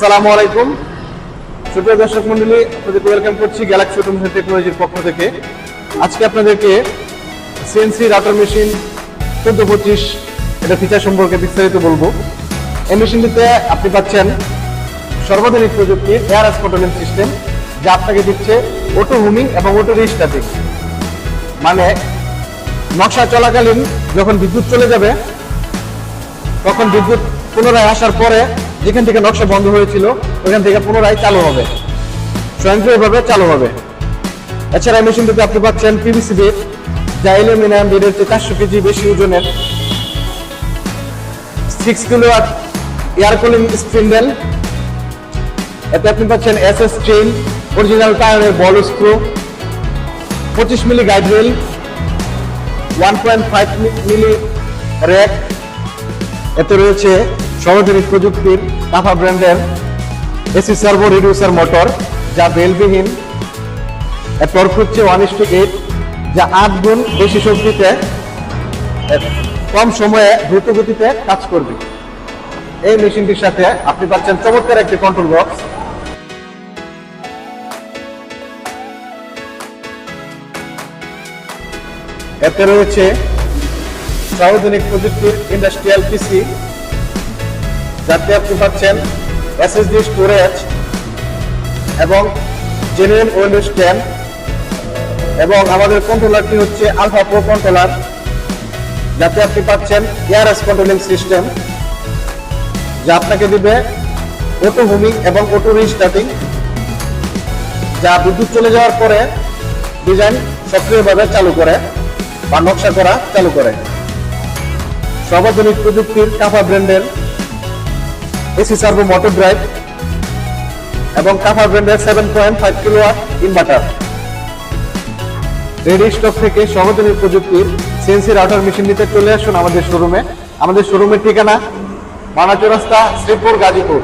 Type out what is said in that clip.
আসসালামু আলাইকুম। সুপ্রিয় দর্শক মন্ডলী, আপনাদেরকে ওয়েলকাম করছি গ্যালাক্সি অটোমেশন টেকনোলজির পক্ষ থেকে। আজকে আপনাদেরকে সিএনসি রাটার মেশিন চোদ্দ পঁচিশ, এটা ফিচার সম্পর্কে বিস্তারিত বলব। এই মেশিনটিতে আপনি পাচ্ছেন সর্বাধুনিক প্রযুক্তি এয়ার কন্ট্রোলিং সিস্টেম যা আপনাকে দিচ্ছে অটো হুমিং এবং অটো রিস্টার্টিং মানে নকশা চলাকালীন যখন বিদ্যুৎ চলে যাবে, তখন বিদ্যুৎ পুনরায় আসার পরে যেখান থেকে নকশা বন্ধ হয়েছিল, ওখান থেকে পুনরায় চালু হবে। স্বয়ংক্রিয়ভাবে চালু হবে। এছাড়া মেশিনটিতে আপনি পাচ্ছেন পিভিসি বেড যা অ্যালুমিনিয়াম বেডের চেয়ে চারশো কেজি বেশি ওজনের। Six kilo air cooling spindle এতে আপনি পাচ্ছেন এস এস চেইন অরিজিনাল টায়ারের বল স্ক্রু পঁচিশ milli guide rail one point five milli rack এতে রয়েছে সর্বাধুনিক প্রযুক্তির টাফা ব্র্যান্ডের এসি সার্ভো রিডিউসার মোটর, যা বেলবিহীন টর্ক হচ্ছে ওয়ান ইস টু এইট যা আট গুণ বেশি শক্তিতে কম সময়ে দ্রুত গতিতে কাজ করবে। এই মেশিনটির সাথে আপনি পাচ্ছেন চমৎকার একটি কন্ট্রোল বক্স এতে রয়েছে সর্বাধুনিক প্রযুক্তির ইন্ডাস্ট্রিয়াল পিসি যাতে আপনি পাচ্ছেন এসএসডি স্টোরেজ এবং জেনুইন উইন্ডোজ টেন এবং আমাদের কন্ট্রোলারটি হচ্ছে আলফা প্রো কন্ট্রোলার যাতে আপনি পাচ্ছেন এয়ারএস কন্ট্রোলিং সিস্টেম যা আপনাকে দিবে অটো হুমিং এবং অটো রিস্টার্টিং যা বিদ্যুৎ চলে যাওয়ার পরে ডিজাইন সক্রিয়ভাবে চালু করে বা নকশা করা চালু করে। সর্বাধুনিক প্রযুক্তির কাফা ব্র্যান্ডের এসি সার্ভো মোটর ড্রাইভ এবং কাফা ব্র্যান্ডের seven point five kilowatt inverter ready stock থেকে সহজনীয় প্রযুক্তির সেন্সি রাউটার মেশিন নিতে চলে আসুন আমাদের শোরুমে আমাদের শোরুমের ঠিকানা মানাচুরাস্তা শ্রীপুর, গাজীপুর।